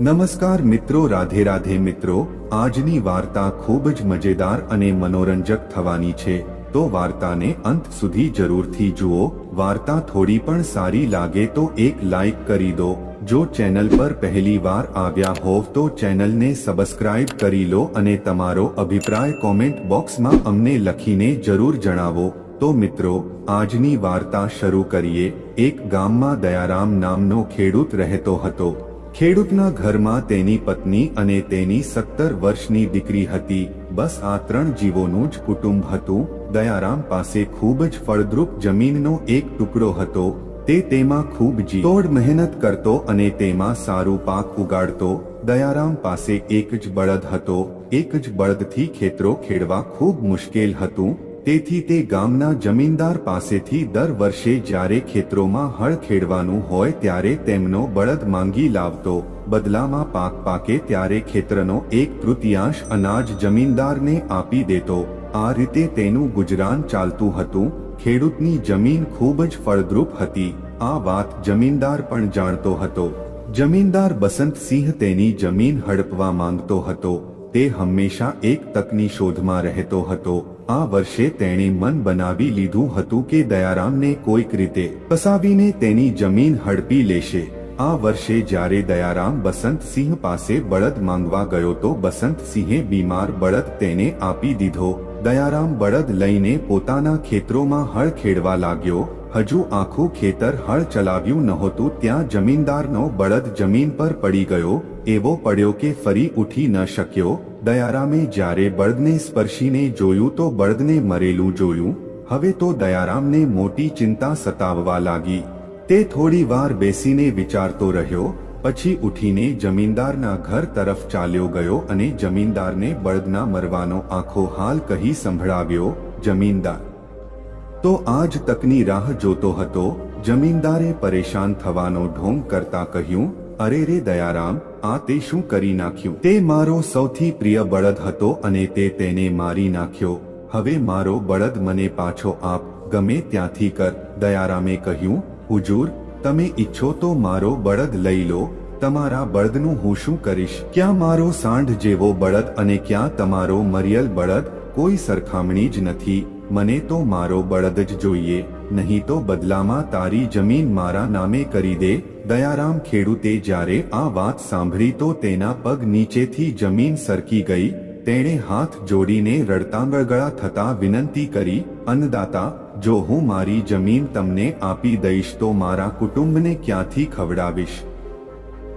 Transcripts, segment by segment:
નમસ્કાર મિત્રો, રાધે રાધે મિત્રો. આજની વાર્તા ખૂબ જ મજેદાર અને મનોરંજક થવાની છે. તો વાર્તાને અંત સુધી જરૂરથી જુઓ. વાર્તા થોડી પણ સારી લાગે તો એક લાઈક કરી દો. જો ચેનલ પર પહેલી વાર આવ્યા હોવ તો ચેનલને સબસ્ક્રાઇબ કરી લો અને તમારો અભિપ્રાય કોમેન્ટ બોક્સમાં અમને લખીને જરૂર જણાવો. તો મિત્રો, આજની વાર્તા શરૂ કરીએ. એક ગામમાં દયારામ નામનો ખેડૂત રહેતો હતો. ખેડૂતના ઘરમાં તેની પત્ની અને તેની સત્તર વર્ષની દીકરી હતી. બસ આ ત્રણ જીવોનું જ કુટુંબ હતું. દયારામ પાસે ખૂબ જ ફળદ્રુપ જમીનનો એક ટુકડો હતો. તે તેમાં ખૂબ જીતોડ મહેનત કરતો અને તેમાં સારું પાક ઉગાડતો. દયારામ પાસે એક જ બળદ હતો. એક જ બળદથી ખેતરો ખેડવા ખૂબ મુશ્કેલ હતું. તેથી તે ગામના જમીનદાર પાસેથી દર વર્ષે જ્યારે ખેતરોમાં હળ ખેડવાનું હોય ત્યારે તેમનો બળદ માંગી લાવતો, બદલામાં પાક પાકે ત્યારે ખેતરનો એક તૃતીયાંશ અનાજ જમીનદારને આપી દેતો. આ રીતે તેનું ગુજરાન ચાલતું હતું. ખેડૂતની જમીન ખૂબ જ ફળદ્રુપ હતી. આ વાત જમીનદાર પણ જાણતો હતો. જમીનદાર બસંતસિંહ તેની જમીન હડપવા માંગતો હતો. તે હંમેશા એક તકની શોધમાં રહેતો હતો. આ વર્ષે તેણે મન બનાવી લીધું હતું કે દયારામને કોઈક રીતે ફસાવીને તેની જમીન હડપી લેશે. આ વર્ષે જ્યારે દયારામ બસંતસિંહ પાસે બળદ માંગવા ગયો તો બસંતસિંહે બીમાર બળદ તેને આપી દીધો. દયારામ બળદ લઈને પોતાના ખેતરોમાં હળ ખેડવા લાગ્યો. હજુ આખું ખેતર હળ ચલાવ્યું નહોતું ત્યાં જમીનદારનો બળદ જમીન પર પડી ગયો. એવો પડ્યો કે ફરી ઉઠી ન શક્યો. દયારામે જ્યારે બળદને સ્પર્શીને જોયું તો બળદને મરેલું જોયું. હવે તો દયારામને મોટી ચિંતા સતાવવા લાગી. તે થોડી વાર બેસીને વિચારતો રહ્યો, પછી ઉઠીને જમીનદારના ઘર તરફ ચાલ્યો ગયો અને જમીનદારને બળદના મરવાનો આખો હાલ કહી સંભળાવ્યો, જમીનદાર. તો આજ તકની રાહ જોતો હતો. જમીનદારે પરેશાન થવાનો ઢોંગ કરતા કહ્યું અરે રે દયારામ, આ તે શું કરી નાખ્યું? તે મારો સૌથી પ્રિય બળદ હતો અને તે તેને મારી નાખ્યો. હવે મારો બળદ મને પાછો આપ, ગમે ત્યાંથી કર. દયારામે કહ્યું, હુજૂર, તમે ઈચ્છો તો મારો બળદ લઈ લો. તમારા બળદનું હું શું કરીશ? ક્યાં મારો સાંઢ જેવો બળદ અને ક્યાં તમારો મરિયલ બળદ? કોઈ સરખામણી જ નથી. મને તો મારો બળદ જ જોઈએ. નહીં તો બદલામાં તારી જમીન મારા નામે કરી દે. દયારામ ખેડૂતે જ્યારે આ વાત સાંભળી તો તેના પગ નીચેથી જમીન સરકી ગઈ, તેણે હાથ જોડીને રડતાંગળગળા થતા વિનંતી કરી, અન્નદાતા, જો હું મારી જમીન તમને આપી દઈશ તો મારા કુટુંબને ક્યાંથી ખવડાવીશ?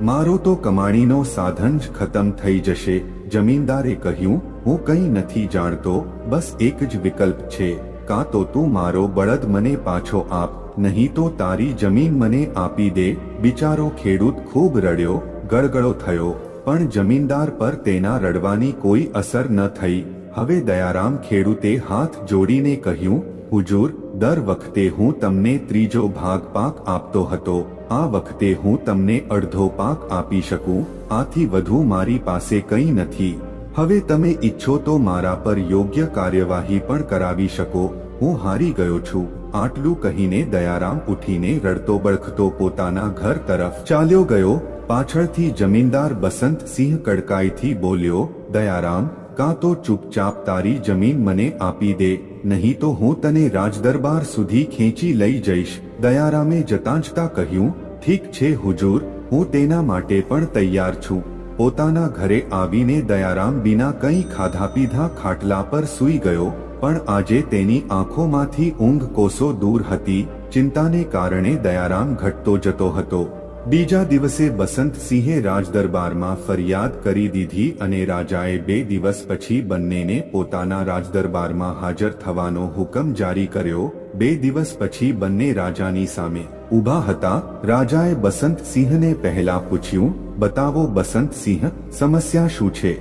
મારો તો કમાણીનો સાધન જ ખતમ થઈ જશે. જમીનદારે કહ્યું, હું કંઈ નથી જાણતો, બસ એક જ વિકલ્પ છે, કાં તો તું મારો બળદ મને પાછો આપ. નહીં તો તારી જમીન મને આપી દે. બિચારો ખેડૂત ખૂબ રડ્યો ગળગળો થયો, પણ જમીનદાર પર તેના રડવાની કોઈ અસર ન થઈ. હવે દયારામ ખેડૂતે હાથ જોડીને કહ્યું, હુજુર, દર વખતે હું તમને ત્રીજો ભાગ પાક આપતો હતો. આ વખતે હું તમને અડધો પાક આપી શકું. આથી વધુ મારી પાસે કંઈ નથી. હવે તમે ઈચ્છો તો મારા પર યોગ્ય કાર્યવાહી પણ કરાવી શકો. હું હારી ગયો છું. આટલું કહીને દયારામ ઉઠીને રડતો બળખતો પોતાના ઘર તરફ ચાલ્યો ગયો. પાછળથી જમીનદાર બસંત સિંહ કડકાઈથી બોલ્યો, દયારામ, કાં તો ચૂપચાપ તારી જમીન મને આપી દે, નહીં તો હું તને રાજદરબાર સુધી ખેંચી લઈ જઈશ. દયારામે જતાંજતા કહ્યું, ઠીક છે હુજૂર, હું તેના માટે પણ તૈયાર છું. પોતાના ઘરે આવીને દયારામ બિના કંઈ ખાધા પીધા ખાટલા પર સૂઈ ગયો. પણ આજે તેની આંખોમાંથી ઊંઘ કોસો દૂર હતી, ચિંતાને કારણે દયારામ ઘટતો જતો હતો. બીજા દિવસે બસંતસિંહે રાજદરબારમાં ફરિયાદ કરી દીધી અને રાજાએ બે દિવસ પછી બંનેને પોતાના રાજદરબારમાં હાજર થવાનો હુકમ જારી કર્યો. બે દિવસ પછી બંને રાજાની સામે ઊભા હતા. રાજાએ બસંતસિંહને પહેલા પૂછ્યું, બતાવો બસંતસિંહ સમસ્યા શું છે?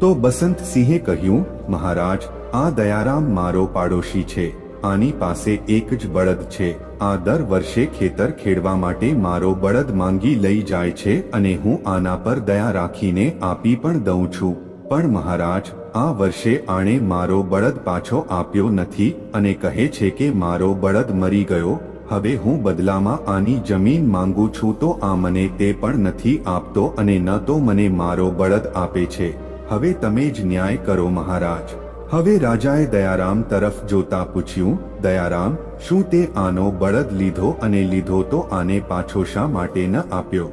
તો બસંતસિંહે કહ્યું, મહારાજ આ દયારામ મારો પાડોશી છે. આની પાસે એક જ બળદ છે. આ દર વર્ષે ખેતર ખેડવા માટે મારો બળદ માંગી લઈ જાય છે અને હું આના પર દયા રાખીને આપી પણ દઉં છું. પણ મહારાજ, આ વર્ષે આણે મારો બળદ પાછો આપ્યો નથી અને કહે છે કે મારો બળદ મરી ગયો. હવે હું બદલામાં આની જમીન માંગુ છું તો આ મને તે પણ નથી આપતો અને ન તો મને મારો બળદ આપે છે. હવે તમે જ ન્યાય કરો મહારાજ. હવે રાજાએ દયારામ તરફ જોતા પૂછ્યું, દયારામ, શું તે આનો બળદ લીધો અને લીધો તો આને પાછો શા માટે ન આપ્યો?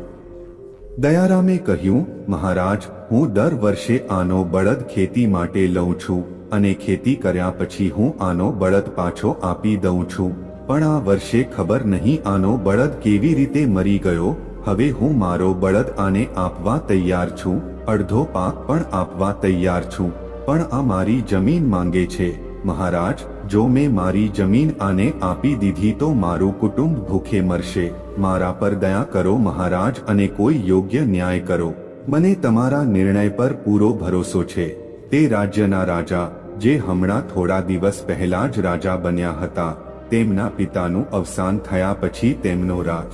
દયારામે કહ્યું, મહારાજ, હું દર વર્ષે આનો બળદ ખેતી માટે લઉં છું અને ખેતી કર્યા પછી હું આનો બળદ પાછો આપી દઉં છું. પણ આ વર્ષે ખબર નહીં આનો બળદ કેવી રીતે મરી ગયો. હવે હું મારો બળદ આને આપવા તૈયાર છું. અડધો પાક પણ આપવા તૈયાર છું. પણ આ મારી જમીન માંગે છે. મહારાજ, જો મેં મારી જમીન આને આપી દીધી તો મારું કુટુંબ ભૂખે મરશે. મારા પર દયા કરો મહારાજ અને કોઈ યોગ્ય ન્યાય કરો. મને તમારા નિર્ણય પર પૂરો ભરોસો છે. તે રાજ્યના રાજા, જે હમણાં થોડા દિવસ પહેલા જ રાજા બન્યા હતા. તેમના પિતાનું અવસાન થયા પછી તેમનો રાજ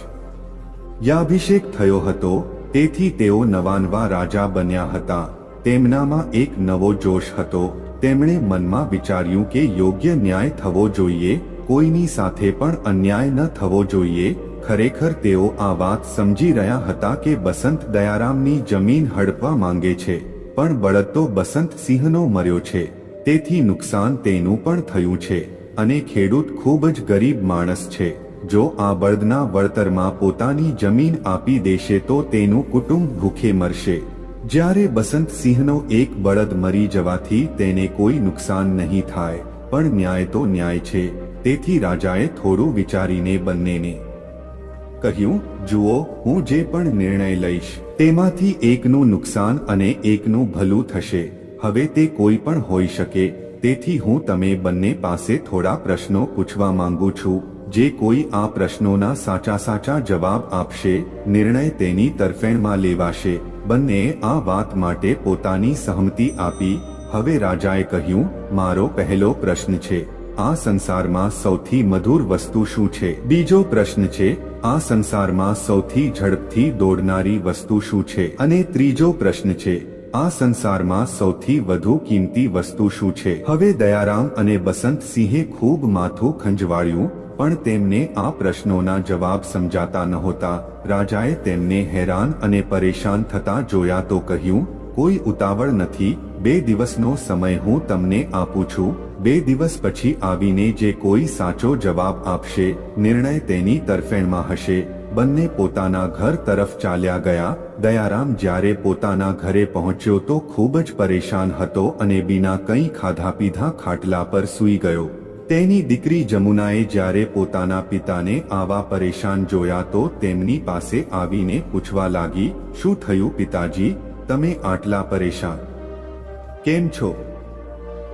યાભિષેક થયો હતો. તેથી તેઓ નવાનવા રાજા બન્યા હતા. તેમનામાં એક નવો જોશ હતો. તેમણે મનમાં વિચાર્યું કે યોગ્ય ન્યાય થવો જોઈએ, કોઈની સાથે પણ અન્યાય ન થવો જોઈએ. ખરેખર તેઓ આ વાત સમજી રહ્યા હતા કે બસંત દયારામની જમીન હડપવા માંગે છે, પણ બળદ તો બસંત સિંહનો મર્યો છે. તેથી નુકસાન તેનું પણ થયું છે અને ખેડૂત ખૂબ જ ગરીબ માણસ છે. જો આ બળદના વળતરમાં પોતાની જમીન આપી દેશે તો તેનું કુટુંબ ભૂખે મરશે. જ્યારે બસંત સિંહનો એક બળદ મરી જવાથી તેને કોઈ નુકસાન નહીં થાય, પણ ન્યાય તો ન્યાય છે, તેથી રાજાએ થોડું વિચારીને બંનેને કહ્યું, જુઓ, હું જે પણ નિર્ણય લઈશ, તેમાંથી એકનું નુકસાન અને એકનું ભલું થશે. હવે તે કોઈ પણ હોઈ શકે, તેથી હું તમે બંને પાસે થોડા પ્રશ્નો પૂછવા માંગુ છું. જે કોઈ આ પ્રશ્નોના સાચા સાચા જવાબ આપશે, નિર્ણય તેની તરફેણમાં લેવાશે. બંનેએ આ વાત માટે પોતાની સહમતિ આપી. હવે રાજાએ કહ્યું, મારો પહેલો પ્રશ્ન છે, આ સંસારમાં સૌથી મધુર વસ્તુ શું છે? બીજો પ્રશ્ન છે, આ સંસારમાં સૌથી ઝડપથી દોડનારી વસ્તુ શું છે? અને ત્રીજો પ્રશ્ન છે, આ સંસારમાં સૌથી વધુ કિંમતી વસ્તુ શું છે? હવે દયારામ અને બસંત સિંહે ખૂબ માથું ખંજવાળ્યું પણ તેમને આ પ્રશ્નોના જવાબ સમજાતા નહોતા. રાજાએ તેમને હેરાન અને પરેશાન થતા જોયા તો કહ્યું, કોઈ ઉતાવળ નથી. બે દિવસનો સમય હું તમને આપું છું. બે દિવસ પછી આવીને જે કોઈ સાચો જવાબ આપશે, નિર્ણય તેની તરફેણમાં હશે. બંને પોતાના ઘર તરફ ચાલ્યા ગયા. દયારામ જ્યારે પોતાના ઘરે પહોંચ્યો તો ખૂબ જ પરેશાન હતો અને બિના કંઈ ખાધા પીધા ખાટલા પર સૂઈ ગયો. તેની દીકરી જમુનાએ જ્યારે પોતાના પિતાને આવા પરેશાન જોયા તો તેમની પાસે આવીને પૂછવા લાગી, શું થયું પિતાજી? તમે આટલા પરેશાન. કેમ છો?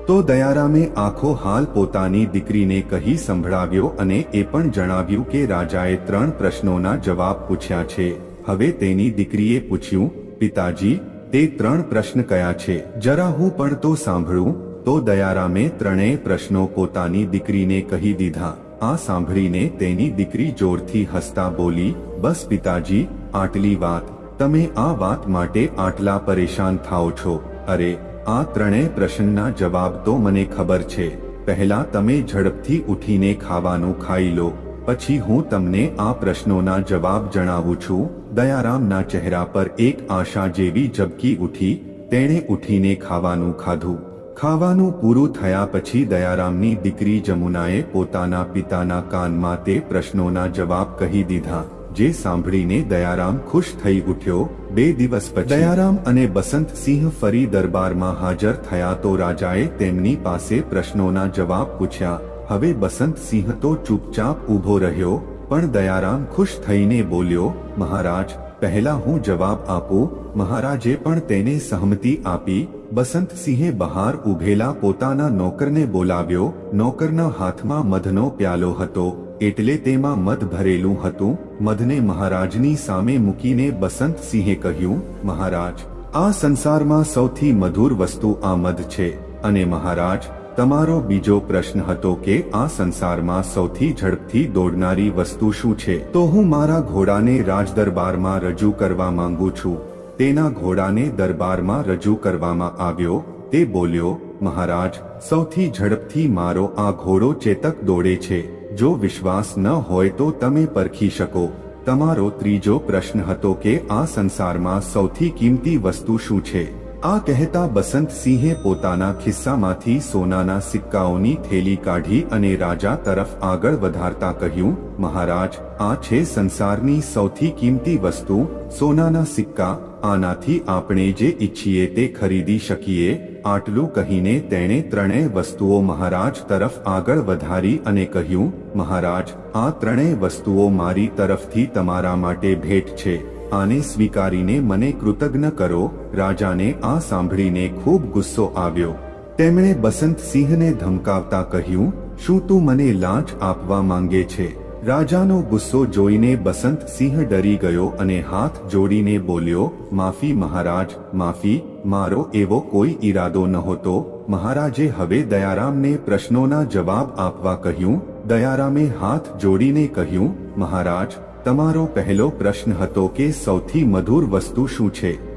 તો દયારામે આખો હાલ પોતાની દીકરીને કહી સંભળાવ્યો અને એ પણ જણાવ્યું કે રાજાએ ત્રણ પ્રશ્નોના જવાબ પૂછ્યા છે. હવે તેની દીકરીએ પૂછ્યું, પિતાજી, તે ત્રણ પ્રશ્ન કયા છે? જરા હું પણ તો સાંભળું. તો દયારામે ત્રણેય પ્રશ્નો પોતાની દીકરીને કહી દીધા. આ સાંભળીને તેની દીકરી જોરથી હસતા બોલી, બસ પિતાજી, આટલી વાત. તમે આ વાત માટે આટલા પરેશાન થાઓ છો. અરે, આ ત્રણેય પ્રશ્નના જવાબ તો મને ખબર છે. પહેલા તમે ઝડપથી ઉઠીને ખાવાનું ખાઈ લો. પછી હું તમને આ પ્રશ્નોના જવાબ જણાવું છું. દયારામના ચહેરા પર એક આશા જેવી ઝબકી ઉઠી. તેણે ઉઠીને ખાવાનું ખાધું. ખાવાનું પૂરું થયા પછી દયારામની દીકરી જમુનાએ પોતાના પિતાના કાનમાં તે પ્રશ્નોના જવાબ કહી દીધા, જે સાંભળીને દયારામ ખુશ થઈ ઉઠ્યો. બે દિવસ પછી દયારામ અને બસંતસિંહ ફરી દરબારમાં હાજર થયા તો રાજાએ તેમની પાસે પ્રશ્નોના જવાબ પૂછ્યા, હવે બસંતસિંહ તો ચૂપચાપ ઊભો રહ્યો, પણ દયારામ ખુશ થઈને બોલ્યો, મહારાજ પહેલા હું જવાબ આપું, મહારાજે પણ તેને સહમતિ આપી, બસંતસિંહે બહાર ઉભેલા પોતાના નોકરને બોલાવ્યો, નોકરના હાથમાં મધનો પ્યાલો હતો, એટલે તેમાં મધ ભરેલું હતું, મધને મહારાજની સામે મૂકીને બસંતસિંહે કહ્યું, મહારાજ, આ સંસારમાં સૌથી મધુર વસ્તુ આ મધ છે, અને મહારાજ તમારો બીજો પ્રશ્ન હતો કે આ સંસારમાં સૌથી ઝડપથી દોડનારી વસ્તુ શું છે? તો હું મારા ઘોડાને રાજદરબારમાં રજૂ કરવા માંગુ છું. તેના ઘોડાને દરબારમાં રજૂ કરવામાં આવ્યો. તે બોલ્યો, મહારાજ, સૌથી ઝડપથી મારો આ ઘોડો ચેતક દોડે છે. જો વિશ્વાસ ન હોય તો તમે પરખી શકો. તમારો ત્રીજો પ્રશ્ન હતો કે આ સંસારમાં સૌથી કિંમતી વસ્તુ શું છે? આ કહેતા બસંતસિંહે પોતાના ખિસ્સામાંથી સોનાના સિક્કાઓની થેલી કાઢી અને રાજા તરફ આગળ વધારતા કહ્યું, મહારાજ, આ છે સંસારની સૌથી કિંમતી વસ્તુ, સોનાના સિક્કા. આનાથી આપણે જે ઈચ્છીએ તે ખરીદી શકીએ. આટલું કહીને તેણે ત્રણેય વસ્તુઓ મહારાજ તરફ આગળ વધારી અને કહ્યું, મહારાજ, આ ત્રણેય વસ્તુઓ મારી તરફથી તમારા માટે ભેટ છે. આને સ્વીકારીને મને કૃતજ્ઞ કરો. રાજાને આ સાંભળીને ખૂબ ગુસ્સો આવ્યો. તેમણે બસંતસિંહને ધમકાવતા કહ્યું, શું તું મને લાંચ આપવા માંગે છે? રાજાનો ગુસ્સો જોઈને બસંતસિંહ ડરી ગયો અને હાથ જોડીને બોલ્યો, માફી મહારાજ, માફી, મારો એવો કોઈ ઈરાદો નહોતો. મહારાજે હવે દયારામને પ્રશ્નોના જવાબ આપવા કહ્યું. દયારામે હાથ જોડીને કહ્યું, મહારાજ તમારો પહેલો પ્રશ્ન હતો કે સૌથી મધુર વસ્તુ શું છે?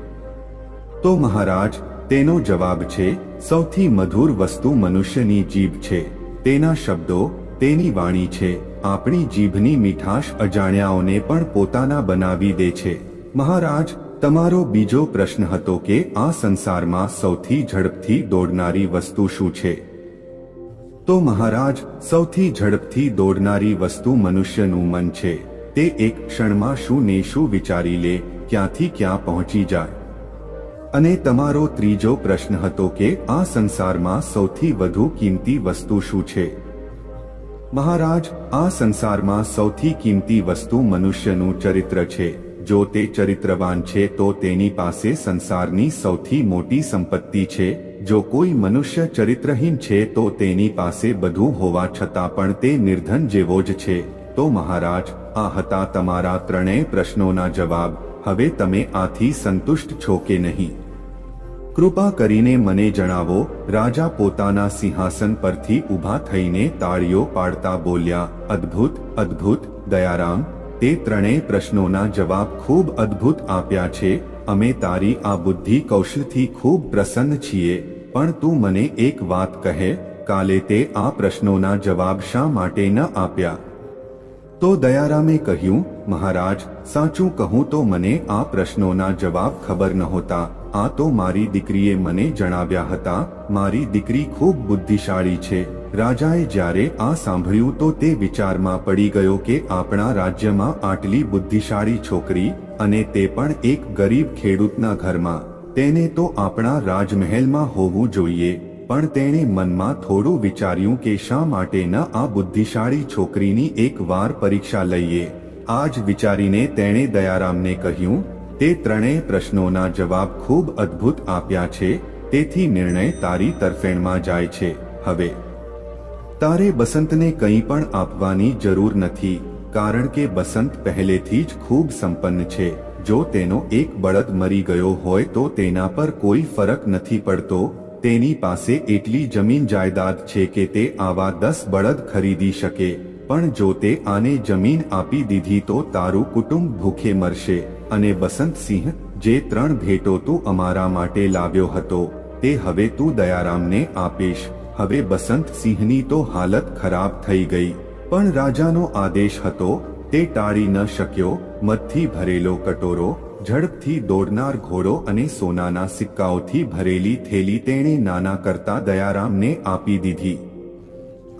તો મહારાજ, તેનો જવાબ છે, સૌથી મધુર વસ્તુ મનુષ્યની જીભ છે. તેના શબ્દો, તેની વાણી છે. આપણી જીભની મીઠાશ અજાણ્યાઓને પણ પોતાના બનાવી દે છે. મહારાજ, તમારો બીજો પ્રશ્ન હતો કે આ સંસારમાં સૌથી ઝડપથી દોડનારી વસ્તુ શું છે? તો મહારાજ, સૌથી ઝડપથી દોડનારી વસ્તુ મનુષ્યનું મન છે. તે એક ક્ષણમાં શું ને શું વિચારી લે, ક્યાંથી ક્યાં પહોંચી જાય? અને તમારો ત્રીજો પ્રશ્ન હતો કે આ સંસારમાં સૌથી વધુ કિંમતી વસ્તુ શું છે? મહારાજ, આ સંસારમાં સૌથી કિંમતી વસ્તુ મનુષ્યનું ચરિત્ર છે. જો તે ચરિત્રવાન છે, તો તેની પાસે સંસારની સૌથી મોટી સંપત્તિ છે. જો કોઈ મનુષ્ય ચરિત્રહીન છે, તો તેની પાસે બધું હોવા છતાં પણ તે નિર્ધન જેવો જ છે. તો મહારાજ આ હતા તમારા ત્રણેય પ્રશ્નોના જવાબ હવે તમે આથી સંતુષ્ટ છો કે નહીં કૃપા કરીને મને જણાવો રાજા પોતાના સિંહાસન પરથી ઊભા થઈને તાળીઓ પાડતા બોલ્યા અદ્ભુત અદ્ભુત દયારામ તે ત્રણેય પ્રશ્નોના જવાબ ખૂબ અદ્ભુત આપ્યા છે અમે તારી આ બુદ્ધિ કૌશલથી ખૂબ પ્રસન્ન છીએ પણ તું મને એક વાત કહે કાલે તે આ પ્રશ્નોના જવાબ શા માટે ન આપ્યા તો દયારામે કહ્યું, મહારાજ, સાચું કહું તો મને આ પ્રશ્નોના જવાબ ખબર નહોતા. આ તો મારી દીકરીએ મને જણાવ્યા હતા, મારી દીકરી ખૂબ બુદ્ધિશાળી છે. રાજાએ જ્યારે આ સાંભળ્યું તો તે વિચારમાં પડી ગયો કે આપણા રાજ્યમાં આટલી બુદ્ધિશાળી છોકરી અને તે પણ એક ગરીબ ખેડૂતના ઘરમાં. તેને તો આપણા રાજમહેલમાં હોવું જોઈએ. પણ તેણે મનમાં થોડું વિચાર્યું કે શા માટે ન આ બુદ્ધિશાળી છોકરીની એક વાર પરીક્ષા લઈએ. આ જ વિચારીને તેણે દયારામને કહ્યું, તે ત્રણેય પ્રશ્નોના જવાબ ખૂબ અદ્ભુત આપ્યા છે, તેથી નિર્ણય તારી તરફેણમાં જાય છે. હવે, તારે બસંતને કંઈ પણ આપવાની જરૂર નથી, કારણ કે બસંત પહેલેથી જ ખૂબ સંપન્ન છે. જો તેનો એક બળદ મરી ગયો હોય તો તેના પર કોઈ ફરક નથી પડતો તેની પાસે એટલી જમીન જાયદાદ છે કે તે આવા દસ બળદ ખરીદી શકે. પણ જો તે આને જમીન આપી દીધી તો તારું કુટુંબ ભૂખે મરશે. અને બસંતસિંહ જે ત્રણ ભેટો તું અમારા માટે લાવ્યો હતો, તે હવે તું દયારામને આપીશ. હવે બસંતસિંહની તો હાલત ખરાબ થઈ ગઈ. પણ રાજાનો આદેશ હતો, તે ટાળી ન શક્યો મતથી ભરેલો કટોરો ઝડપથી દોડનાર ઘોડો અને સોનાના સિક્કાઓથી ભરેલી થેલી તેણે નાના કરતા દયારામને આપી દીધી.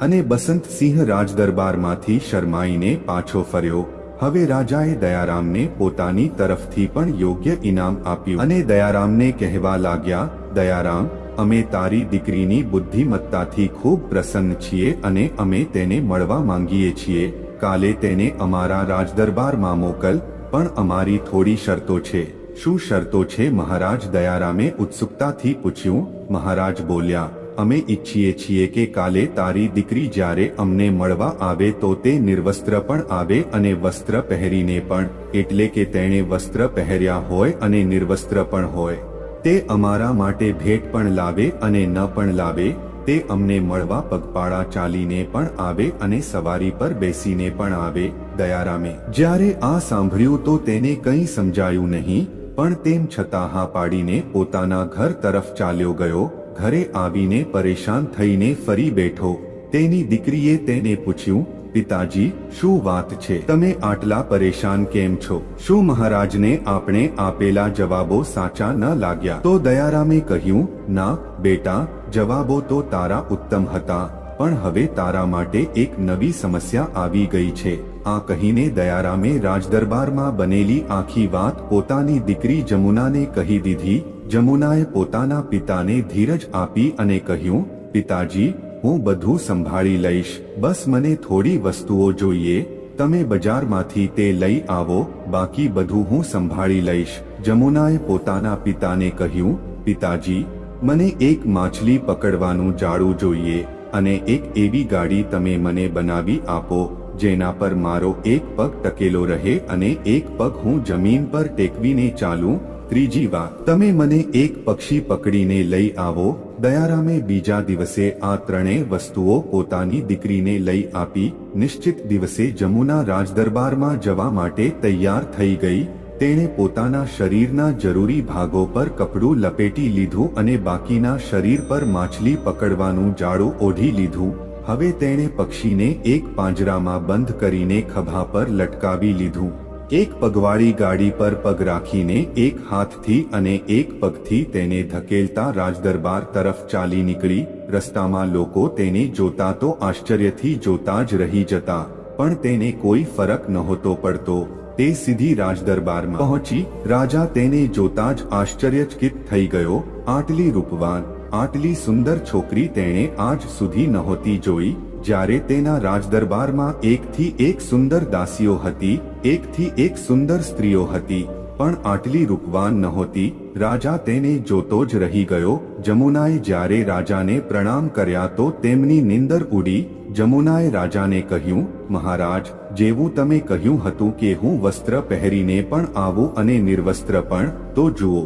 અને બસંતસિંહ રાજદરબારમાંથી શરમાઈને પાછો ફર્યો. હવે રાજાએ દયારામને પોતાની તરફથી પણ યોગ્ય ઇનામ આપ્યું અને દયારામને કહેવા લાગ્યા, દયારામ, અમે તારી દીકરીની બુદ્ધિમત્તાથી ખૂબ પ્રસન્ન છીએ અને અમે તેને મળવા માંગીએ છીએ. કાલે તેને અમારા રાજદરબારમાં મોકલ પણ અમારી થોડી શરતો છે. શું શરતો છે? મહારાજ દયારામે ઉત્સુકતાથી પૂછ્યું. મહારાજ બોલ્યા, અમે ઈચ્છીએ છીએ કે કાલે તારી દીકરી જ્યારે અમને મળવા આવે તો તે નિર્વસ્ત્ર પણ આવે અને વસ્ત્ર પહેરીને પણ, એટલે કે તેણે વસ્ત્ર પહેર્યા હોય અને નિર્વસ્ત્ર પણ હોય. તે અમારા માટે ભેટ પણ લાવે અને ન પણ લાવે તે અમને મળવા પગપાળા ચાલીને પણ આવે અને સવારી પર બેસીને પણ આવે, દયારામે. જ્યારે આ સાંભળ્યું તો તેને કંઈ સમજાયું નહીં, પણ તેમ છતાં હા પાડીને પોતાના ઘર તરફ ચાલ્યો ગયો, ઘરે આવીને પરેશાન થઈને ફરી બેઠો. તેની દીકરીએ તેને પૂછ્યું, પિતાજી, શું વાત છે? તમે આટલા પરેશાન કેમ છો? શું મહારાજને આપણે આપેલા જવાબો સાચા ન લાગ્યા? તો દયારામે કહ્યું, ના, બેટા જવાબો તો તારા ઉત્તમ હતા, પણ હવે તારા માટે એક નવી સમસ્યા આવી ગઈ છે. આ કહીને દયારામે રાજદરબારમાં બનેલી આખી વાત પોતાની દીકરી જમુનાને કહી દીધી. જમુનાએ પોતાના પિતાને ધીરજ આપી અને કહ્યું, પિતાજી, હું બધું સંભાળી લઈશ. બસ મને થોડી વસ્તુઓ જોઈએ. તમે બજારમાંથી તે લઈ આવો. બાકી બધું હું સંભાળી લઈશ. જમુનાએ પોતાના પિતાને કહ્યું, પિતાજી મને એક માછલી પકડવાનું જાળું જોઈએ અને એક એવી ગાડી તમે મને બનાવી આપો, જેના પર મારો એક પગ ટકેલો રહે અને એક પગ હું જમીન પર ટેકવીને ચાલું. ત્રીજી વાત, તમે મને એક પક્ષી પકડીને લઈ આવો. દયારામે બીજા દિવસે આ ત્રણેય વસ્તુઓ પોતાની દીકરીને લઈ આપી. નિશ્ચિત દિવસે જમુના રાજદરબારમાં જવા માટે તૈયાર થઈ ગઈ. તેણે પોતાના શરીરના જરૂરી ભાગો પર કપડું લપેટી લીધું અને બાકીના શરીર પર માછલી પકડવાનું જાળું ઓઢી લીધું. હવે તેણે પક્ષીને એક પાંજરામાં બંધ કરીને ખભા પર લટકાવી લીધું. એક પગવાળી ગાડી પર પગ રાખીને એક હાથથી અને એક પગથી તેને ધકેલતા રાજદરબાર તરફ ચાલી નીકળી. રસ્તામાં લોકો તેને જોતા તો આશ્ચર્યથી જોતા જ રહી જતા, પણ તેને કોઈ ફરક નહોતો પડતો. તે સીધી રાજદરબારમાં પહોંચી રાજા તેને જોતા જ આશ્ચર્યચકિત થઈ ગયો. આટલી રૂપવાન, આટલી સુંદર છોકરી તેણે આજ સુધી નહોતી જોઈ. જ્યારે તેના રાજદરબારમાં એકથી એક સુંદર દાસીઓ હતી, એકથી એક સુંદર સ્ત્રીઓ હતી પણ આટલી રૂપવાન નહોતી. રાજા તેને જોતો જ રહી ગયો. જમુનાએ જ્યારે રાજાને પ્રણામ કર્યા તો તેમની નિંદર ઉડી. જમુનાએ રાજાને કહ્યું, મહારાજ, જેવું તમે કહ્યું હતું કે હું વસ્ત્ર પહેરીને પણ આવું અને નિર્વસ્ત્ર પણ, તો જુઓ,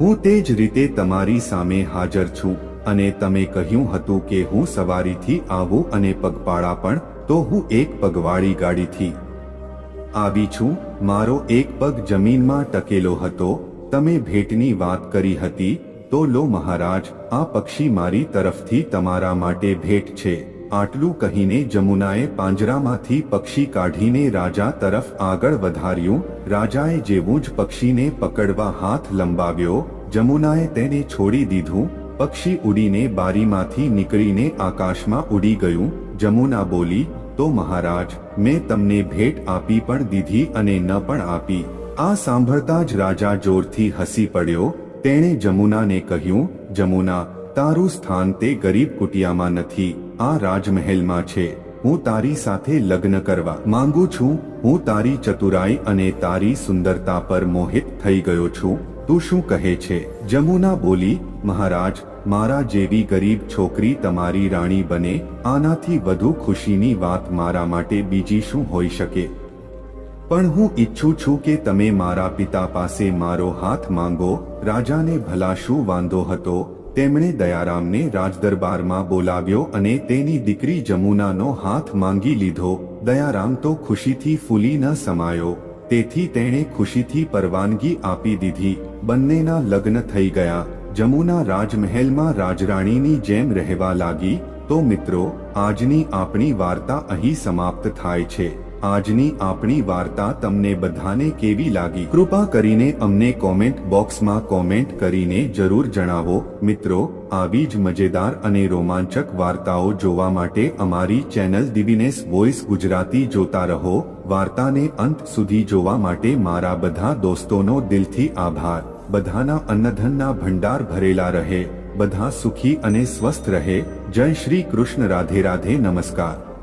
હું તે જ રીતે તમારી સામે હાજર છું. અને તમે કહ્યું હતું કે હું સવારીથી આવું અને પગપાળા પણ, તો હું એક પગવાળી ગાડીથી આવી છું. મારો એક પગ જમીનમાં ટકેલો હતો, તમે ભેટની વાત કરી હતી, તો લો મહારાજ, આ પક્ષી મારી તરફથી તમારા માટે ભેટ છે, આટલું કહીને જમુનાએ પાંજરામાંથી પક્ષી કાઢીને રાજા તરફ આગળ વધાર્યું, રાજાએ જેવું જ પક્ષીને પકડવા હાથ લંબાવ્યો, જમુનાએ તેને છોડી દીધું, પક્ષી ઉડીને બારીમાંથી નીકળીને આકાશમાં ઉડી ગયું, જમુના બોલી તો મહારાજ, મેં તમને ભેટ આપી પણ દીધી અને ન પણ આપી. આ સાંભળતા જ રાજા જોરથી હસી પડ્યો. તેણે જમુનાને કહ્યું, જમુના, તારું સ્થાન તે ગરીબ કુટિયામાં નથી. આ રાજમહેલમાં છે. હું તારી સાથે લગ્ન કરવા માંગુ છું. હું તારી ચતુરાઈ અને તારી સુંદરતા પર મોહિત થઈ ગયો છું. તું શું કહે છે? જમુના બોલી, મહારાજ મારા જેવી ગરીબ છોકરી તમારી રાણી બને, આનાથી વધુ ખુશીની વાત મારા માટે બીજી શું હોઈ શકે? પણ હું ઈચ્છું છું કે તમે મારા પિતા પાસે મારો હાથ માંગો, રાજાને ભલા શું વાંધો હતો? તેમણે દયારામને રાજદરબારમાં બોલાવ્યો અને તેની દીકરી જમુનાનો હાથ માંગી લીધો. દયારામ તો ખુશીથી ફૂલી ન સમાયો. તેથી તેણે ખુશીથી પરવાનગી આપી દીધી. બંનેના લગ્ન થઈ ગયા. જમુના રાજમહેલમાં રાજરાણીની જેમ રહેવા લાગી, તો મિત્રો, આજની આપણી વાર્તા અહીં સમાપ્ત થાય છે. આજની આપણી વાર્તા તમને બધાને કેવી લાગી? કૃપા કરીને અમને કોમેન્ટ બોક્સમાં કોમેન્ટ કરીને જરૂર જણાવો. મિત્રો, આવી જ મજેદાર અને રોમાંચક વાર્તાઓ જોવા માટે અમારી ચેનલ દિવિનેસ વોઇસ ગુજરાતી જોતા રહો. વાર્તાને અંત સુધી જોવા માટે મારા બધા દોસ્તોનો દિલથી આભાર. બધાના અન્નધનના ભંડાર ભરેલા રહે, બધા સુખી અને સ્વસ્થ રહે. જય શ્રી કૃષ્ણ, રાધે રાધે, નમસ્કાર.